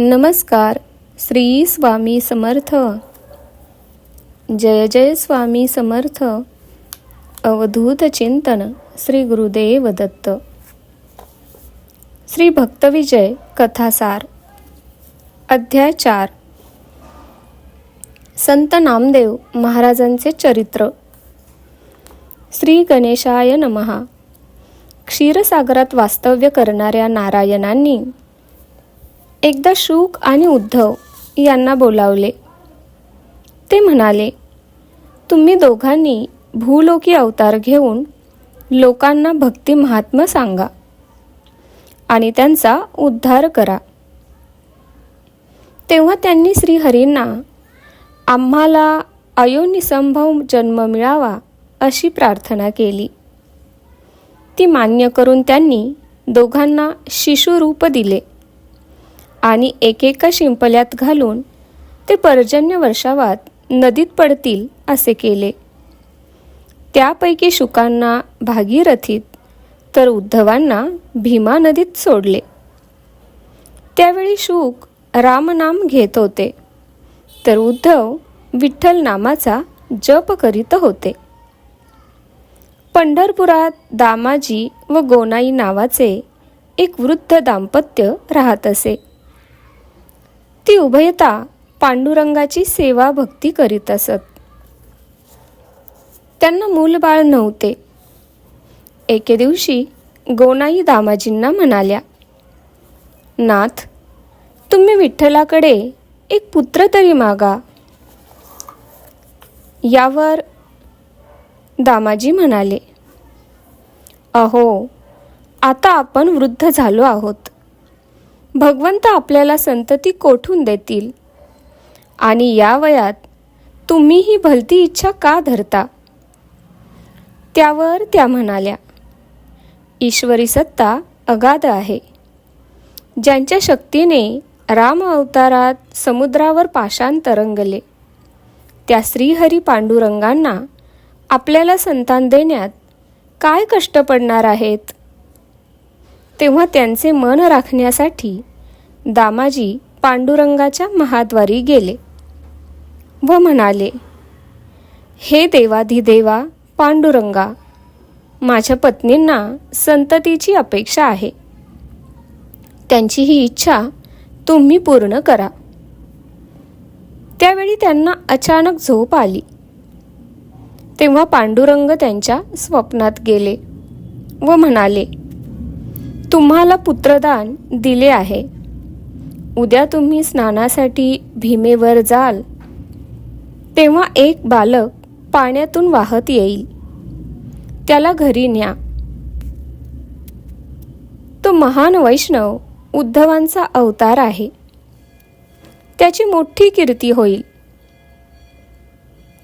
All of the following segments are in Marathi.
नमस्कार श्री स्वामी समर्थ. जय जय स्वामी समर्थ. अवधूत चिंतन श्री गुरुदेव दत्त. श्री भक्तविजय कथासार. अध्याय चार. संत नामदेव महाराजांचे चरित्र. श्री गणेशाय नमहा क्षीरसागरात वास्तव्य करणाऱ्या नारायणांनी एकदा शुक आणि उद्धव यांना बोलावले. ते म्हणाले तुम्ही दोघांनी भूलोकी अवतार घेऊन लोकांना भक्ती महात्मा सांगा आणि त्यांचा उद्धार करा. तेव्हा त्यांनी श्रीहरींना आम्हाला अयोनिसंभव जन्म मिळावा अशी प्रार्थना केली. ती मान्य करून त्यांनी दोघांना शिशुरूप दिले. आणि एकेका शिंपल्यात घालून ते पर्जन्य वर्षावात नदीत पडतील असे केले. त्यापैकी शुकांना भागीरथीत तर उद्धवांना भीमा नदीत सोडले. त्यावेळी शुक रामनाम घेत होते. तर उद्धव विठ्ठल नामाचा जप करीत होते. पंढरपुरात दामाजी व गोनाई नावाचे एक वृद्ध दाम्पत्य राहत असे. ती उभयता पांडुरंगाची सेवा भक्ती करीत असत. त्यांना मूलबाळ नव्हते. एके दिवशी गोनाई दामाजींना म्हणाल्या नाथ तुम्ही विठ्ठलाकडे एक पुत्र तरी मागा. यावर दामाजी म्हणाले अहो आता आपण वृद्ध झालो आहोत. भगवंत आपल्याला संतती कोठून देतील? आणि या वयात तुम्ही ही भलती इच्छा का धरता? त्यावर त्या म्हणाल्या ईश्वरी सत्ता अगाध आहे. ज्यांच्या शक्तीने राम अवतारात समुद्रावर पाषाण तरंगले त्या श्रीहरी पांडुरंगांना आपल्याला संतान देण्यात काय कष्ट पडणार आहेत? तेव्हा त्यांचे मन राखण्यासाठी दामाजी पांडुरंगाच्या महाद्वारी गेले व म्हणाले हे देवाधिदेवा पांडुरंगा माझ्या पत्नींना संततीची अपेक्षा आहे. त्यांची ही इच्छा तुम्ही पूर्ण करा. त्यावेळी त्यांना अचानक झोप आली. तेव्हा पांडुरंग त्यांच्या स्वप्नात गेले व म्हणाले तुम्हाला पुत्रदान दिले आहे. उद्या तुम्ही स्नानासाठी भीमेवर जाल. तेव्हा एक बालक पाण्यातून वाहत येईल. त्याला घरी न्या. तो महान वैष्णव उद्धवांचा अवतार आहे. त्याची मोठी कीर्ती होईल.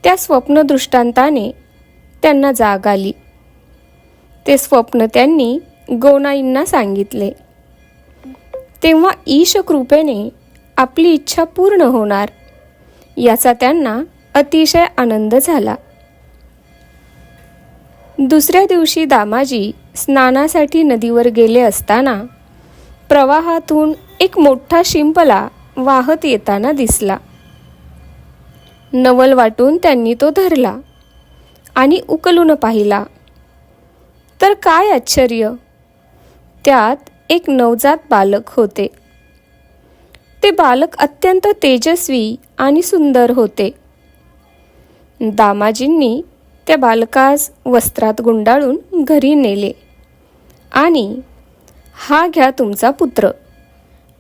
त्या स्वप्नदृष्टांताने त्यांना जाग आली. ते स्वप्न त्यांनी गोनाईंना सांगितले. तेव्हा ईश कृपेने आपली इच्छा पूर्ण होणार याचा त्यांना अतिशय आनंद झाला. दुसऱ्या दिवशी दामाजी स्नानासाठी नदीवर गेले असताना प्रवाहातून एक मोठा शिंपला वाहत येताना दिसला. नवल वाटून त्यांनी तो धरला आणि उकलून पाहिला. तर काय आश्चर्य! त्यात एक नवजात बालक होते. ते बालक अत्यंत तेजस्वी आणि सुंदर होते. दामाजींनी त्या बालकास वस्त्रात गुंडाळून घरी नेले आणि हा घ्या तुमचा पुत्र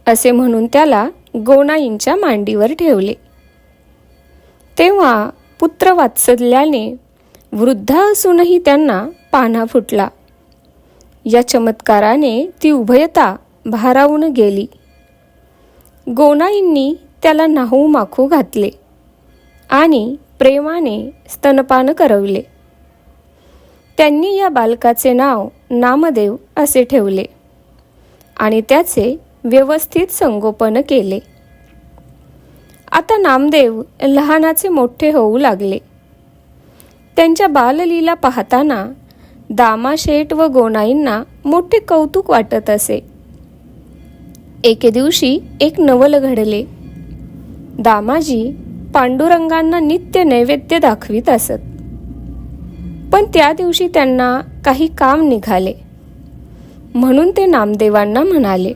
असे म्हणून त्याला गोनाईंच्या मांडीवर ठेवले. तेव्हा पुत्र वात्सल्याने वृद्ध असूनही त्यांना पाना फुटला. या चमत्काराने ती उभयता भारावून गेली. गोनाईंनी त्याला नाहू माखू घातले आणि प्रेमाने स्तनपान करवले. त्यांनी या बालकाचे नाव नामदेव असे ठेवले आणि त्याचे व्यवस्थित संगोपन केले. आता नामदेव लहानाचे मोठे होऊ लागले. त्यांच्या बाललीला पाहताना दामाशेठ व गोनाईंना मोठे कौतुक वाटत असे. एके दिवशी एक नवल घडले. दामाजी पांडुरंगांना नित्य नैवेद्य दाखवित असत. पण त्या दिवशी त्यांना काही काम निघाले. म्हणून ते नामदेवांना म्हणाले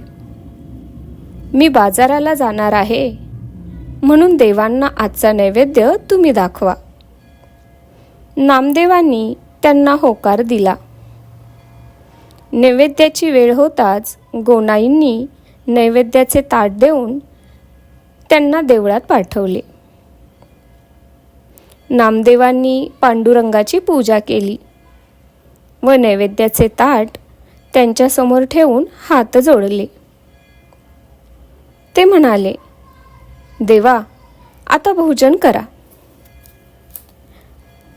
मी बाजाराला जाणार आहे. म्हणून देवांना आजचा नैवेद्य तुम्ही दाखवा. नामदेवांनी त्यांना होकार दिला. नैवेद्याची वेळ होताच गोनाईंनी नैवेद्याचे ताट देऊन त्यांना देवळात पाठवले. नामदेवांनी पांडुरंगाची पूजा केली व नैवेद्याचे ताट त्यांच्यासमोर ठेवून हात जोडले. ते म्हणाले देवा आता भोजन करा.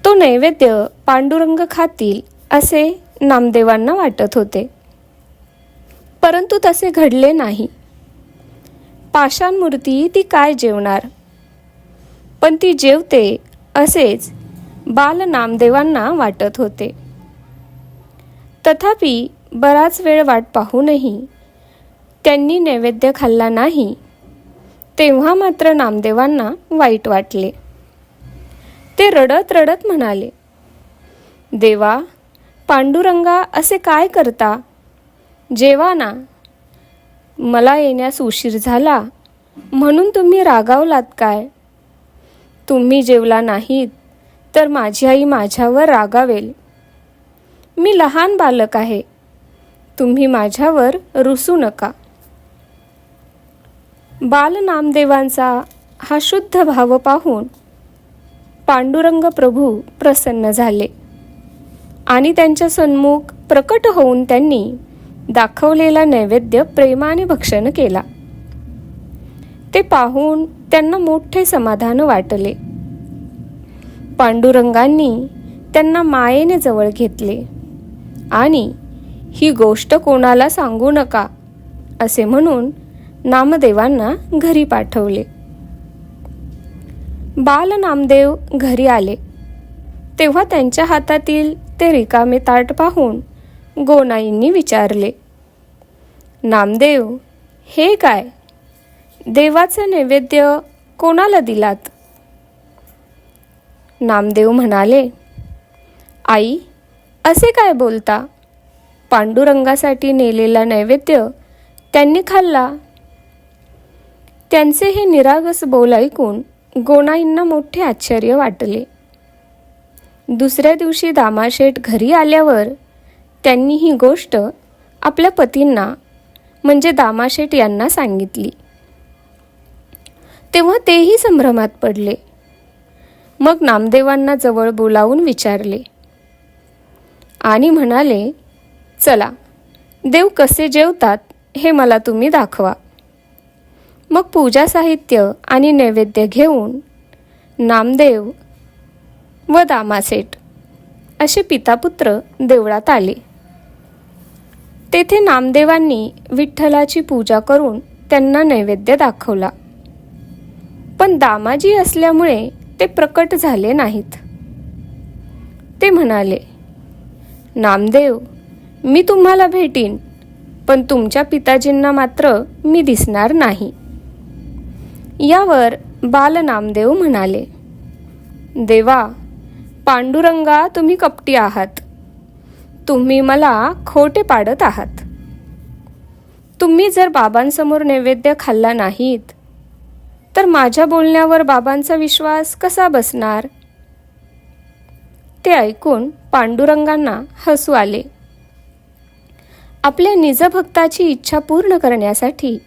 तो नैवेद्य पांडुरंग खातील असे नामदेवांना वाटत होते. परंतु तसे घडले नाही. पाषाण मूर्ती ती काय जेवणार? पण ती जेवते असेच बाल नामदेवांना वाटत होते. तथापि बराच वेळ वाट पाहूनही त्यांनी नैवेद्य खाल्ला नाही तेव्हा मात्र नामदेवांना वाईट वाटले. ते रडत रडत म्हणाले देवा पांडुरंगा असे काय करता? जेवा ना मला येण्यास उशीर झाला म्हणून तुम्ही रागावलात काय? तुम्ही जेवला नाहीत तर माझी आई माझ्यावर रागावेल. मी लहान बालक आहे तुम्ही माझ्यावर रुसू नका. बाल नामदेवांचा हा शुद्ध भाव पाहून पांडुरंग प्रभू प्रसन्न झाले. आणि त्यांच्या सन्मुख प्रकट होऊन त्यांनी दाखवलेला नैवेद्य प्रेमाने भक्षण केला. ते पाहून त्यांना मोठे समाधान वाटले. पांडुरंगांनी त्यांना मायेने जवळ घेतले. आणि ही गोष्ट कोणाला सांगू नका असे म्हणून नामदेवांना घरी पाठवले. बाल नामदेव घरी आले. तेव्हा त्यांच्या हातातील ते रिकामे ताट पाहून गोनाईंनी विचारले नामदेव हे काय? देवाचं नैवेद्य कोणाला दिलात? नामदेव म्हणाले आई असे काय बोलता? पांडुरंगासाठी नेलेला नैवेद्य त्यांनी खाल्ला. त्यांचे हे निरागस बोल ऐकून गोनाईंना मोठे आश्चर्य वाटले. दुसऱ्या दिवशी दामाशेठ घरी आल्यावर त्यांनी ही गोष्ट आपल्या पतींना म्हणजे दामाशेठ यांना सांगितली. तेव्हा तेही संभ्रमात पडले. मग नामदेवांना जवळ बोलावून विचारले. आणि म्हणाले चला देव कसे जेवतात हे मला तुम्ही दाखवा. मग पूजा साहित्य आणि नैवेद्य घेऊन नामदेव व दामासेठ असे पितापुत्र देवळात आले. तेथे नामदेवांनी विठ्ठलाची पूजा करून त्यांना नैवेद्य दाखवला. पण दामाजी असल्यामुळे ते प्रकट झाले नाहीत. ते म्हणाले नामदेव मी तुम्हाला भेटीन पण तुमच्या पिताजींना मात्र मी दिसणार नाही. यावर बाल नामदेव म्हणाले देवा पांडुरंगा तुम्ही कपटी आहात. तुम्ही मला खोटे पाडत आहात. तुम्ही जर बाबांसमोर नैवेद्य खाल्ला नाहीत तर माझ्या बोलण्यावर बाबांचा विश्वास कसा बसणार? ते ऐकून पांडुरंगांना हसू आले. आपल्या निजभक्ताची इच्छा पूर्ण करण्यासाठी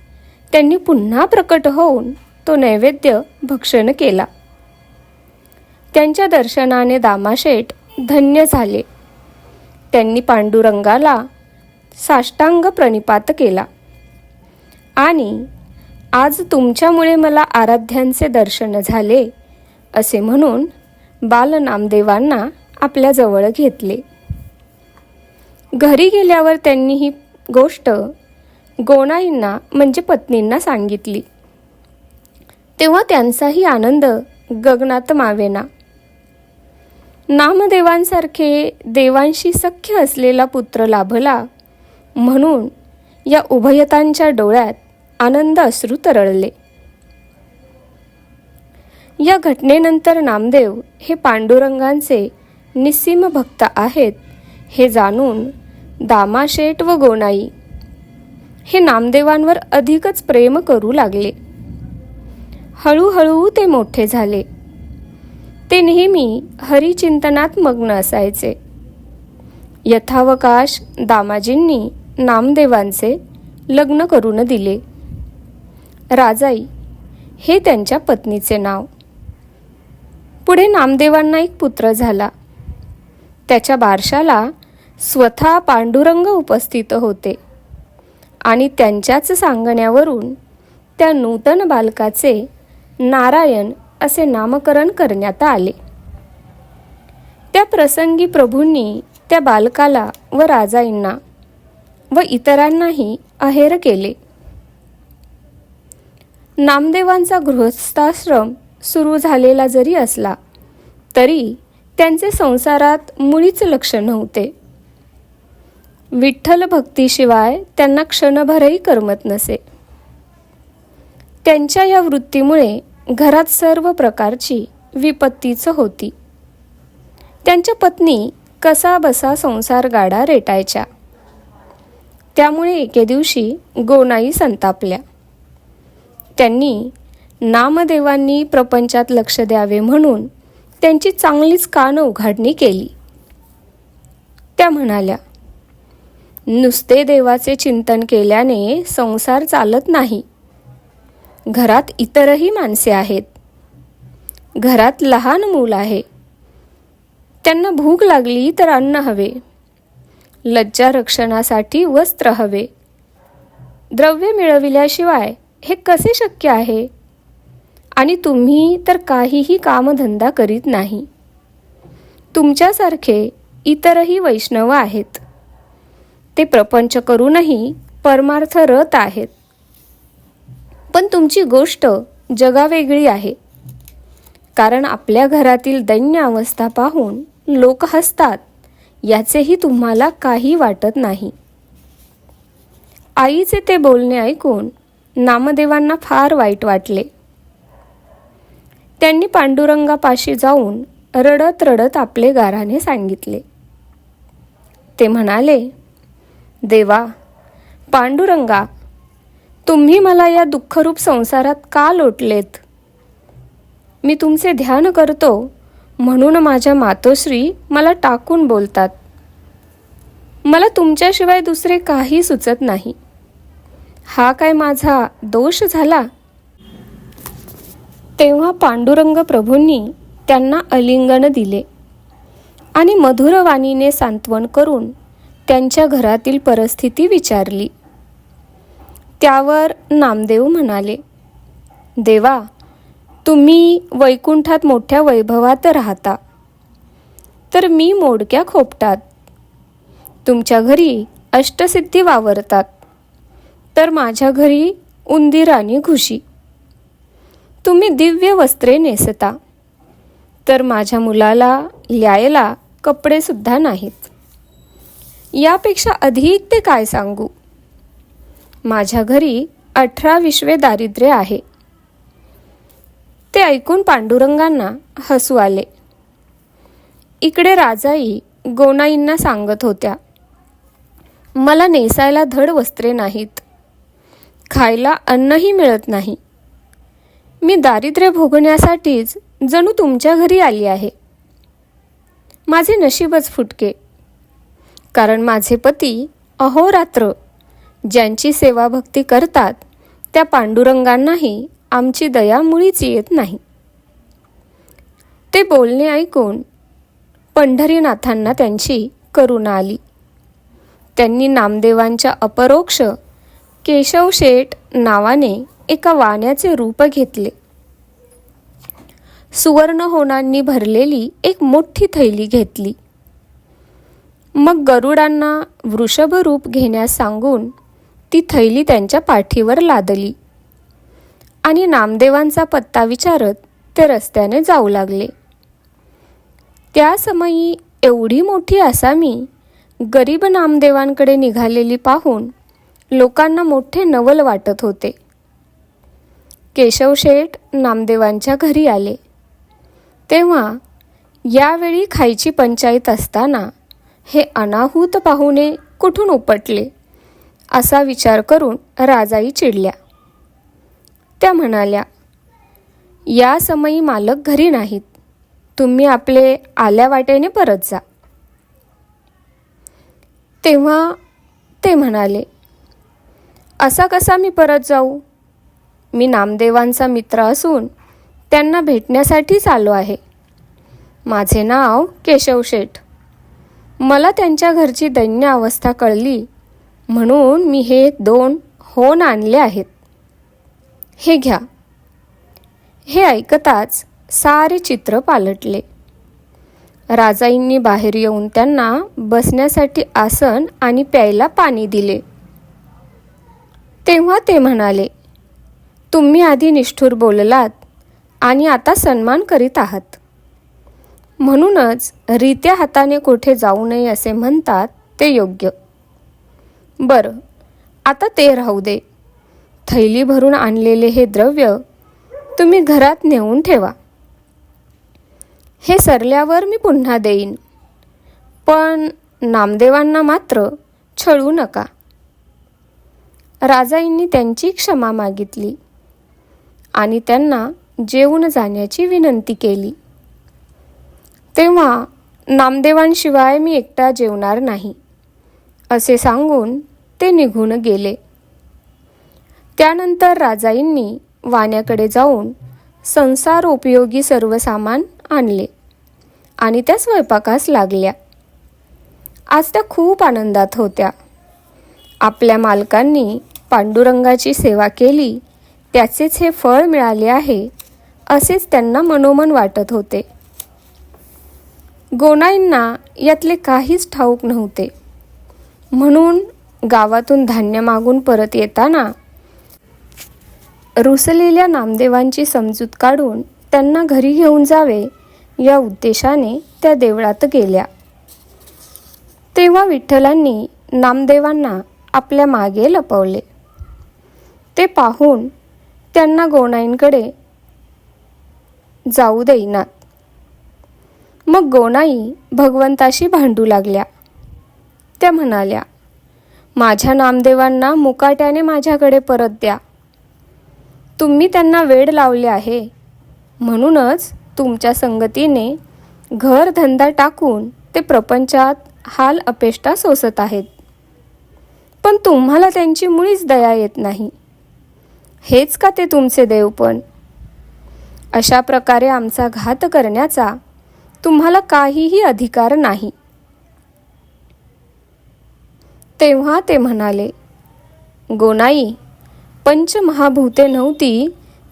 त्यांनी पुन्हा प्रकट होऊन तो नैवेद्य भक्षण केला. त्यांच्या दर्शनाने दामाशेठ धन्य झाले. त्यांनी पांडुरंगाला साष्टांग प्रणिपात केला. आणि आज तुमच्यामुळे मला आराध्यांचे दर्शन झाले असे म्हणून बाल नामदेवांना आपल्या जवळ घेतले. घरी गेल्यावर त्यांनी ही गोष्ट गोणाईंना म्हणजे पत्नींना सांगितली. तेव्हा त्यांचाही आनंद गगनात मावेना. नामदेवांसारखे देवांशी सख्य असलेला पुत्र लाभला म्हणून या उभयतांच्या डोळ्यात आनंद अश्रू तरळले. या घटनेनंतर नामदेव हे पांडुरंगांचे निस्सीम भक्त आहेत हे जाणून दामाशेट व गोनाई हे नामदेवांवर अधिकच प्रेम करू लागले. हळूहळू ते मोठे झाले. ते नेहमी हरिचिंतनात मग्न असायचे. यथावकाश दामाजींनी नामदेवांचे लग्न करून दिले. राजाई हे त्यांच्या पत्नीचे नाव. पुढे नामदेवांना एक पुत्र झाला. त्याच्या बारशाला स्वतः पांडुरंग उपस्थित होते आणि त्यांच्याच सांगण्यावरून त्या नूतन बालकाचे नारायण असे नामकरण करण्यात आले. त्या प्रसंगी प्रभूंनी त्या बालकाला व राजाईंना व इतरांनाही अहेर केले. नामदेवांचा गृहस्थाश्रम सुरू झालेला जरी असला तरी त्यांचे संसारात मुळीच लक्ष नव्हते. विठ्ठल भक्तीशिवाय त्यांना क्षणभरही करमत नसे. त्यांच्या या वृत्तीमुळे घरात सर्व प्रकारची विपत्तीच होती. त्यांच्या पत्नी कसा बसा संसार गाडा रेटायच्या. त्यामुळे एके दिवशी गोनाई संतापल्या. त्यांनी नामदेवांनी प्रपंचात लक्ष द्यावे म्हणून त्यांची चांगलीच कान उघाडणी केली. त्या म्हणाल्या नुसते देवाचे चिंतन केल्याने संसार चालत नाही. घरात इतरही माणसे आहेत. घरात लहान मूल आहे. त्यांना भूक लागली तर अन्न हवे. लज्जा रक्षणासाठी वस्त्र हवे. द्रव्य मिळविल्याशिवाय हे कसे शक्य आहे? आणि तुम्ही तर काहीही कामधंदा करीत नाही. तुमच्यासारखे इतरही वैष्णव आहेत. ते प्रपंच करूनही परमार्थ रत आहेत. पण तुमची गोष्ट जगावेगळी आहे. कारण आपल्या घरातील दैन्य अवस्था पाहून लोक हसतात याचेही तुम्हाला काही वाटत नाही. आईचे ते बोलणे ऐकून नामदेवांना फार वाईट वाटले. त्यांनी पांडुरंगापाशी जाऊन रडत रडत आपले गाराने सांगितले. ते म्हणाले देवा पांडुरंगा तुम्ही मला या दुःखरूप संसारात का लोटलेत? मी तुमचे ध्यान करतो म्हणून माझ्या मातोश्री मला टाकून बोलतात. मला तुमच्याशिवाय दुसरे काही सुचत नाही. हा काय माझा दोष झाला? तेव्हा पांडुरंग प्रभूंनी त्यांना अलिंगन दिले आणि मधुरवाणीने सांत्वन करून त्यांच्या घरातील परिस्थिती विचारली. त्यावर नामदेव म्हणाले देवा तुम्ही वैकुंठात मोठ्या वैभवात राहता. तर मी मोडक्या खोपटात. तुमच्या घरी अष्टसिद्धी वावरतात. तर माझ्या घरी उंदीर आणि घुशी. तुम्ही दिव्य वस्त्रे नेसता. तर माझ्या मुलाला ल्यायला कपडेसुद्धा नाहीत. यापेक्षा अधिक ते काय सांगू? माझ्या घरी अठरा विश्वे दारिद्र्य आहे. ते ऐकून पांडुरंगांना हसू आले. इकडे राजाई गोनाईंना सांगत होत्या मला नेसायला धड वस्त्रे नाहीत. खायला अन्नही मिळत नाही. मी दारिद्र्य भोगण्यासाठीच जणू तुमच्या घरी आली आहे. माझे नशीबच फुटके. कारण माझे पती अहोरात्र ज्यांची सेवाभक्ती करतात त्या पांडुरंगांनाही आमची दया मुळीच येत नाही. ते बोलणे ऐकून पंढरीनाथांना त्यांची करुणा आली. त्यांनी नामदेवांच्या अपरोक्ष केशव शेठ नावाने एका वाण्याचे रूप घेतले. सुवर्ण होणांनी भरलेली एक मोठी थैली घेतली. मग गरुडांना वृषभ रूप घेण्यास सांगून ती थैली त्यांच्या पाठीवर लादली. आणि नामदेवांचा पत्ता विचारत ते रस्त्याने जाऊ लागले. त्या समयी एवढी मोठी आसामी गरीब नामदेवांकडे निघालेली पाहून लोकांना मोठे नवल वाटत होते. केशवशेठ नामदेवांच्या घरी आले. तेव्हा यावेळी खायची पंचायत असताना हे अनाहूत पाहुणे कुठून उपटले? असा विचार करून राजाई चिडल्या. त्या म्हणाल्या या समयी मालक घरी नाहीत. तुम्ही आपले आल्या वाटेने परत जा. तेव्हा ते म्हणाले असा कसा मी परत जाऊ? मी नामदेवांचा मित्र असून त्यांना भेटण्यासाठीच आलो आहे. माझे नाव केशव शेठ. मला त्यांच्या घरची दैन्य अवस्था कळली म्हणून मी हे दोन होन आणले आहेत. हे घ्या. हे ऐकताच सारे चित्र पालटले. राजाईंनी बाहेर येऊन त्यांना बसण्यासाठी आसन आणि प्यायला पाणी दिले. तेव्हा ते म्हणाले तुम्ही आधी निष्ठूर बोललात आणि आता सन्मान करीत आहात. म्हणूनच रित्या हाताने कुठे जाऊ नये असे म्हणतात ते योग्य. बरं आता ते राहू दे. थैली भरून आणलेले हे द्रव्य तुम्ही घरात नेऊन ठेवा. हे सरल्यावर मी पुन्हा देईन. पण नामदेवांना मात्र छळू नका. राजाईंनी त्यांची क्षमा मागितली आणि त्यांना जेवून जाण्याची विनंती केली. तेव्हा नामदेवांशिवाय मी एकटा जेवणार नाही. असे सांगून ते निघून गेले. त्यानंतर राजाईंनी वाण्याकडे जाऊन संसार उपयोगी सर्व सामान आणले आणि त्या स्वयंपाकास लागल्या. आज त्या खूप आनंदात होत्या. आपल्या मालकांनी पांडुरंगाची सेवा केली त्याचेच हे फळ मिळाले आहे असेच त्यांना मनोमन वाटत होते. गोनाईंना यातले काहीच ठाऊक नव्हते. म्हणून गावातून धान्य मागून परत येताना रुसलेल्या नामदेवांची समजूत काढून त्यांना घरी घेऊन जावे या उद्देशाने त्या देवळात गेल्या. तेव्हा विठ्ठलांनी नामदेवांना आपल्या मागे लपवले. ते पाहून त्यांना गोनाईंकडे जाऊ देईनात मग गोनाई भगवंताशी भांडू लागल्या. त्या म्हणाल्या माझ्या नामदेवांना मुकाट्याने माझ्याकडे परत द्या. तुम्ही त्यांना वेड लावले आहे. म्हणूनच तुमच्या संगतीने घर धंदा टाकून ते प्रपंचात हाल अपेष्टा सोसत आहेत. पण तुम्हाला त्यांची मुळीच दया येत नाही. हेच का ते तुमचे देवपण अशा प्रकारे आमचा घात करण्याचा तुम्हाला काहीही अधिकार नाही. तेव्हा ते म्हणाले गोनाई पंचमहाभूते नव्हती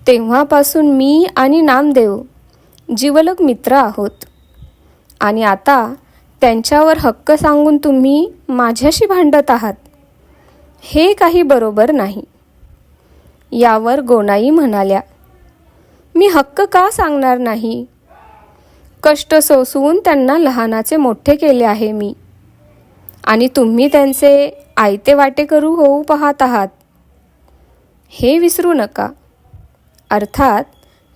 तेव्हापासून मी आणि नामदेव जीवलग मित्र आहोत. आणि आता त्यांच्यावर हक्क सांगून तुम्ही माझ्याशी भांडत आहात. हे काही बरोबर नाही. यावर गोनाई म्हणाल्या मी हक्क का सांगणार नाही? कष्ट सोसवून त्यांना लहानाचे मोठे केले आहे मी. आणि तुम्ही त्यांचे आयते वाटे करू होऊ पाहत आहात. हे विसरू नका. अर्थात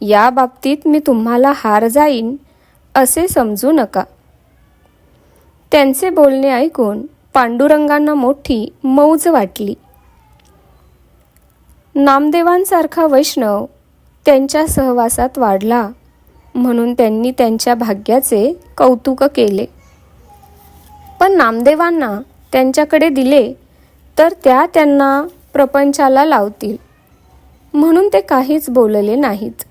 या बाबतीत मी तुम्हाला हार जाईन असे समजू नका. त्यांचे बोलणे ऐकून पांडुरंगांना मोठी मौज वाटली. नामदेवांसारखा वैष्णव त्यांच्या सहवासात वाढला म्हणून त्यांनी त्यांच्या भाग्याचे कौतुक केले. पण नामदेवांना त्यांच्याकडे दिले तर त्या त्यांना प्रपंचाला लावतील. म्हणून ते काहीच बोलले नाहीत.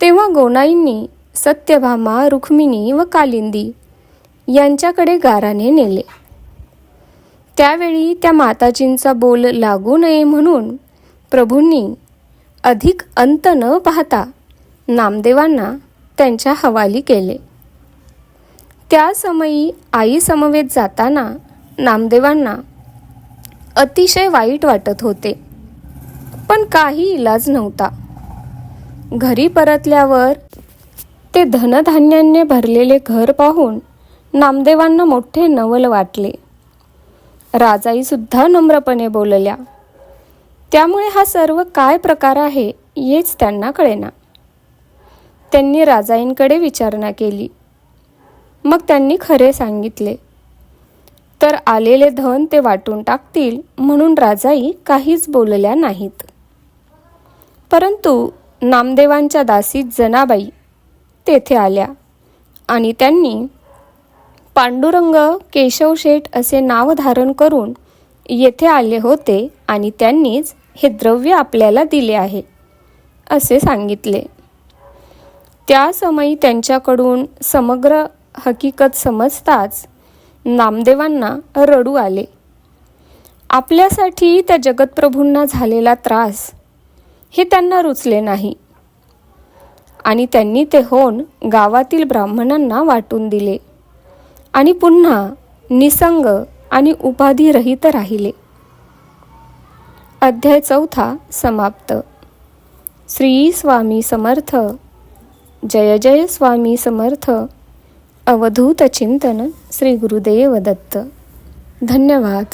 तेव्हा गोनाईंनी सत्यभामा रुक्मिणी व कालिंदी यांच्याकडे गाराने नेले. त्यावेळी त्या माताजींचा बोल लागू नये म्हणून प्रभूंनी अधिक अंत न पाहता नामदेवांना त्यांच्या हवाली केले. त्या समयी आई समवेत जाताना नामदेवांना अतिशय वाईट वाटत होते. पण काही इलाज नव्हता. घरी परतल्यावर ते धनधान्याने भरलेले घर पाहून नामदेवांना मोठे नवल वाटले. राजाईसुद्धा नम्रपणे बोलल्या त्यामुळे हा सर्व काय प्रकार आहे हेच त्यांना कळेना. त्यांनी राजाईंकडे विचारणा केली. मग त्यांनी खरे सांगितले. तर आलेले धन ते वाटून टाकतील म्हणून राजाई काहीच बोलल्या नाहीत. परंतु नामदेवांच्या दासी जनाबाई तेथे आल्या आणि त्यांनी पांडुरंग केशव शेठ असे नाव धारण करून येथे आले होते आणि त्यांनीच हे द्रव्य आपल्याला दिले आहे असे सांगितले. त्या समयी त्यांच्याकडून समग्र हकीकत समजताच नामदेवांना रडू आले. आपल्यासाठी त्या जगतप्रभूंना झालेला त्रास हे त्यांना रुचले नाही. आणि त्यांनी ते होऊन गावातील ब्राह्मणांना वाटून दिले आणि पुन्हा निसंग आणि उपाधिरहित राहिले. अध्याय चौथा समाप्त. श्री स्वामी समर्थ. जय जय स्वामी समर्थ. अवधूत चिंतन श्री गुरुदेव दत्त. धन्यवाद.